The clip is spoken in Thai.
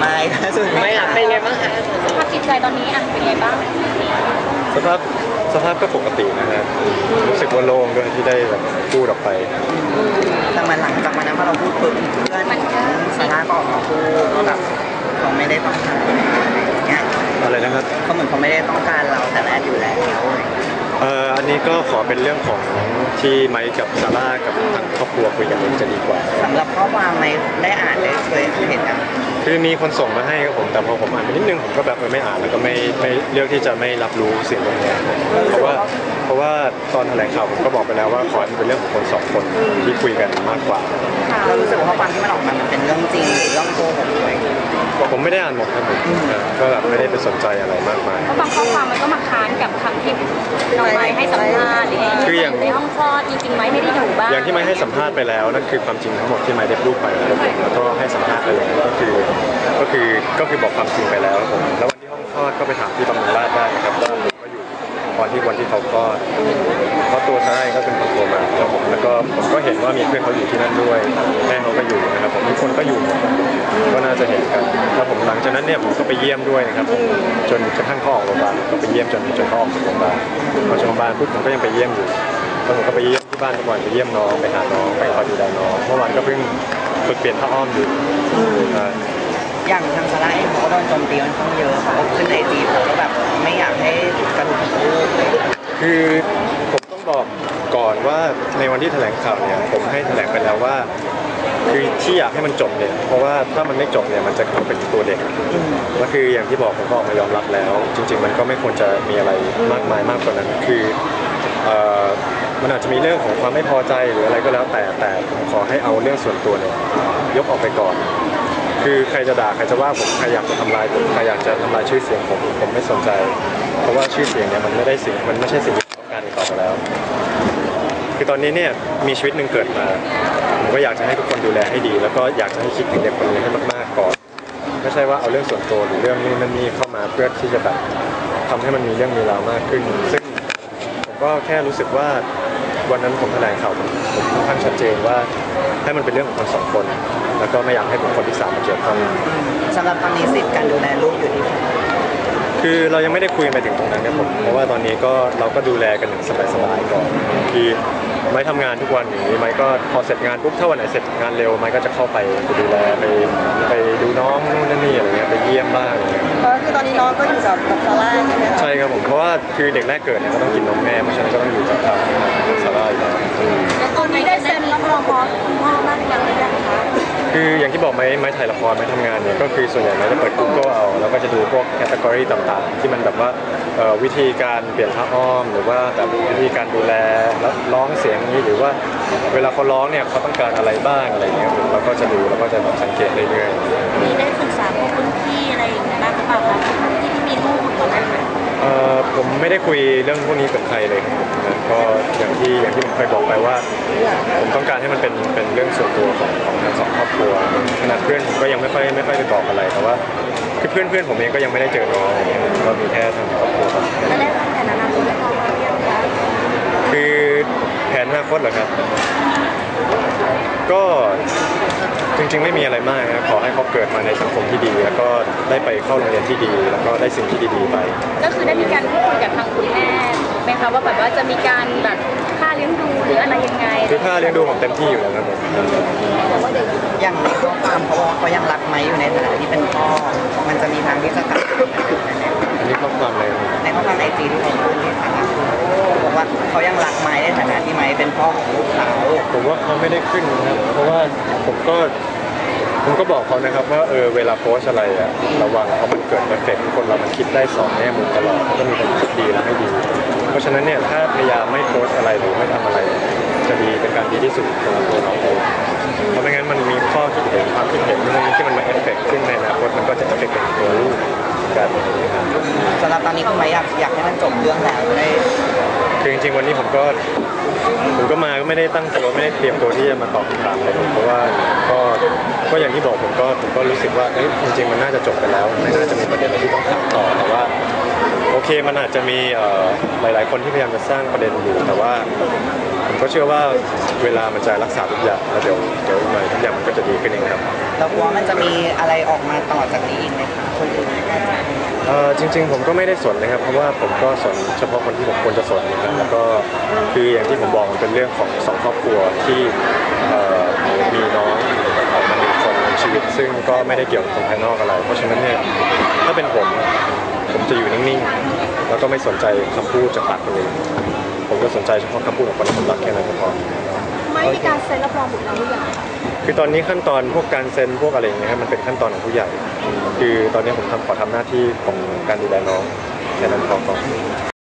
ไม่สุดไม่ค่ะเป็นไงบ้างคะสภาพจิตใจตอนนี้อะเป็นไงบ้างสภาพสภาพก็ปกตินะฮะรู้สึกว่าโล่งด้วยที่ได้แบบพูดออกไปแต่มันหลังจากวันนั้นพอเราพูดปุ๊บเพื่อนซาร่าก็ออกมาพูดว่าแบบเขาไม่ได้ต้องการอะไรอย่างเงี้ยอะไรนะครับเขาเหมือนเขาไม่ได้ต้องการเราแต่แรกอยู่แล้วเอ่ออั นนี้ก็ขอเป็นเรื่องของที่ไมค์กับซาร่ากับทางครอบครัวคุยกันเองจะดีกว่า สำหรับข้อความไม่ได้อ่านได้เคยเห็นนะคือมีคนส่งมาให้ครับผมแต่พอผมอ่านไปนิดนึงผมก็แบบเออไม่อ่านแล้วก็ไม่ไม่เลือกที่จะไม่รับรู้สิ่งตรงนี้เพราะว่าเพราะว่าตอนแถลงข่าวผมก็บอกไปแล้วว่าขอให้มันเป็นเรื่องของคนสองคนที่คุยกันมากกว่า เรารู้สึกว่าข้อความที่มันออกมามันเป็นเรื่องจริงหรือเรื่องโกหกเลยผมไม่ได้อ่านหมดครับผมเออก็แบบไม่ได้ไปสนใจอะไรมากมาย เพราะบางข้อความมันก็มาค้านกับคำที่น้องไม้ให้สัมภาษณ์หรือคืออย่าง ในห้องคลอดจริงๆไหมไม่ได้อยู่บ้านอย่างที่ไม่ให้สัมภาษณ์ไปแล้วนั่นคือความจริงทั้งหมดที่ไม่ได้พูดไปแล้วผมแล้วก็ให้สัมภาษณ์ไปแล้วก็คือก็คือก็คือบอกความจริงไปแล้วครับผมแล้ววันที่ห้องคลอดก็ไปถามที่บำรุงราษฎร์ได้นะครับว่าผมก็อยู่ตอนที่วันที่เขาคลอดเพราะตัวซาร่าเองก็เป็นคนโทรมาแล้วผมแล้วก็ผมก็เห็นว่ามีเพื่อนเขาอยู่ที่นั่นด้วยแม่เขาก็อยู่นะครับ หลังจากนั้นเนี่ยผมก็ไปเยี่ยมด้วยนะครับผมจนกระทั่งเขาออกโรงพยาบาลก็ไปเยี่ยมจนจนเขาออกจากโรงพยาบาลพอจากโรงพยาบาลปุ๊บผมก็ยังไปเยี่ยมอยู่แล้วผมก็ไปเยี่ยมที่บ้านทุกวันไปเยี่ยมน้องไปหาน้องไปคอยดูแลน้องเมื่อวานก็เพิ่งฝึกเปลี่ยนผ้าอ้อมอยู่อ่าอย่างทางซาร่าเองเขาก็โดนโจมตีค่อนข้างเยอะเขาขึ้นไอจีเขาก็แบบไม่อยากให้กระดูกลูกคือผมต้องบอกก่อนว่าในวันที่แถลงข่าวเนี่ยผมให้แถลงไปแล้วว่า คือ ที่อยากให้มันจบเนี่ยเพราะว่าถ้ามันไม่จบเนี่ยมันจะเข้าเป็นตัวเด็กแล้วคืออย่างที่บอกผมก็ออกมายอมรับแล้ว จริง ๆ มันก็ไม่ควรจะมีอะไรมากมายมากกว่านั้น คือเอ่อมันอาจจะมีเรื่องของความไม่พอใจหรืออะไรก็แล้วแต่แต่ผมขอให้เอาเรื่องส่วนตัวเนี่ยยกออกไปก่อน คือใครจะด่าใครจะว่าผมใครอยากจะทำลายผมใครอยากจะทำลายชื่อเสียงผมผมไม่สนใจ เพราะว่าชื่อเสียงเนี่ยมันไม่ได้สิ่งมันไม่ใช่สิ่งที่ต้องการอีกต่อไปแล้ว คือตอนนี้เนี่ยมีชีวิตหนึ่งเกิดมา ผมก็อยากจะให้ทุกคนดูแลให้ดี แล้วก็อยากจะให้คิดถึงเด็กคนนี้ให้มากๆก่อน ไม่ใช่ว่าเอาเรื่องส่วนตัวหรือเรื่องนู่นนั่นนี่เข้ามาเพื่อที่จะแบบทำให้มันมีเรื่องมีราวมากขึ้น ซึ่งผมก็แค่รู้สึกว่าวันนั้นผมแถลงข่าวผมค่อนข้างชัดเจนว่าให้มันเป็นเรื่องของคนสองคน แล้วก็ไม่อยากให้บุคคลที่สามมาเกี่ยวข้อง สำหรับตอนนี้สิทธิ์การดูแลลูกอยู่ที่ใคร คือเรายังไม่ได้คุยไปถึงตรงนั้นครับผมเพราะว่าตอนนี้ก็เราก็ดูแลกันสบายๆก่อนคือไม่ทำงานทุกวันอย่างนี้ไม่ก็พอเสร็จงานปุ๊บถ้าวันไหนเสร็จงานเร็วไม่ก็จะเข้าไปไปดูแลไปไปดูน้องนู่นนั่นนี่อะไรเงี้ยไปเยี่ยมบ้างอะไรเงี้ยเพราะคือตอนนี้น้องก็อยู่กับกับซาร่าใช่ไหมคะใช่ครับผมเพราะว่าคือเด็กแรกเกิดเนี่ยก็ต้องกินนมแม่เพราะฉะนั้นก็ต้องอยู่กับทางซาร่าอยู่แล้วแล้วตอนนี้ได้เซ็นรับรองพอคุณพ่อบ้างยังหรือยังคะ คืออย่างที่บอกไหมไม้ถ่ายละครไม้ทำงานเนี่ยก็คือส่วนใหญ่ไม้จะเปิด Google เอาแล้วก็จะดูพวกแคตตากรีต่างๆ ที่มันแบบว่าเอ่อวิธีการเปลี่ยนผ้าอ้อม หรือว่าแบบวิธีการดูแลแล้วร้องเสียงนี้หรือว่าเวลาเขาร้องเนี่ยเขาต้องการอะไรบ้างอะไรเงี้ยผมเราก็จะดูแล้วก็จะแบบสังเกตเรื่อยๆ มีได้ศึกษาพวก ผมไม่ได้คุยเรื่องพวกนี้กับใครเลยครับนะก็อย่างที่อย่างที่ผมเคยบอกไปว่า ผมต้องการให้มันเป็นเป็นเรื่องส่วนตัวของของทั้งสองครอบครัวขนาดเพื่อนผมก็ยังไม่ค่อยไม่ค่อยได้บอกอะไรแต่ว่าคือเพื่อนเพื่อนผมเองก็ยังไม่ได้เจอน้องอะไรเงี้ยก็มีแค่ทางครอบครัวครับ แล้วได้วางแผนอนาคตไว้ก่อนหรือยังคะ คือ แผนอนาคตเหรอครับ ก็จริงๆไม่มีอะไรมากนะขอให้เขาเกิดมาในสังคมที่ดี แล้วก็ได้ไปเข้าโรงเรียนที่ดี แล้วก็ได้สิ่งที่ดีๆไป ก็คือได้มีการพูดคุยกับทางคุณแม่ไหมคะว่าแบบว่าจะมีการแบบค่าเลี้ยงดูหรืออะไรยังไงคือค่าเลี้ยงดูผมเต็มที่อยู่แล้วครับผมอย่างในข้อความเขาบอกว่าเขายังรักไหมอยู่ในฐานะที่เป็นพ่อ ไม่ได้ขึ้นนะครับเพราะว่าผมก็ผมก็บอกเขานะครับว่าเออเวลาโพสอะไรอะระวังเพราะมันเกิดเอฟเฟกต์คนเรามันคิดได้สองแง่มุมตลอดก็มีคนคิดดีและไม่ดี เพราะฉะนั้นเนี่ยถ้าพยายามไม่โพสอะไรหรือไม่ทำอะไร จะดีเป็นการดีที่สุดสำหรับตัวน้องเองเพราะไม่งั้นมันมีข้อคิดเห็นความคิดเห็นนู่นนี่ที่มันมาเอฟเฟกต์ซึ่งในอนาคตมันก็จะเอฟเฟกต์กับตัวลูกกันอย่ารสำหรับตอนนี้คุณไหมอยากอยากให้มันจบเรื่องแล้วได้ คือจริงๆวันนี้ผมก็ผมก็มาก็ไม่ได้ตั้งตัวไม่ได้เตรียมตัวที่จะมาตอบคำถามอะไรเลยเพราะว่าก็ก็อย่างที่บอกผมก็ผมก็รู้สึกว่าเอ้ยจริงๆมันน่าจะจบไปแล้วไม่น่าจะมีประเด็นอะไรที่ต้องถามต่อแต่ว่าโอเคมันอาจจะมีเอ่อหลาย ๆ คนที่พยายามจะสร้างประเด็นอยู่แต่ว่า ก็เชื่อว่าเวลามันจะรักษาทุกอย่างแล้วเดี๋ยวเดี๋ยวอีกหน่อยทุกอย่างมันก็จะดีขึ้นเองครับเรากลัวมันจะมีอะไรออกมาต่อจากนี้อีกไหมคะคนอื่นเอ่อจริง ๆ ผมก็ไม่ได้สนนะครับเพราะว่าผมก็สนเฉพาะคนที่ผมควรจะสนนะครับแล้วก็คืออย่างที่ผมบอกมันเป็นเรื่องของสองครอบครัวที่เอ่อมีน้องออกมาหนึ่งคนในชีวิต ซึ่งก็ไม่ได้เกี่ยวกับคนภายนอกอะไร เพราะฉะนั้นเนี่ยถ้าเป็นผมผมจะอยู่นิ่งๆแล้วก็ไม่สนใจคำพูดจากปากคนอื่น ผมก็สนใจเฉพาะคำพูดของคนที่ผมรักแค่นั้นก็พอไม่มีการเซ็นรับรองบุตรเราหรือยังคือตอนนี้ขั้นตอนพวกการเซ็นพวกอะไรอย่างเงี้ยครับมันเป็นขั้นตอนของผู้ใหญ่ คือตอนนี้ผมทำขอทำหน้าที่ของการดูแลน้องแค่นั้นพอก่อน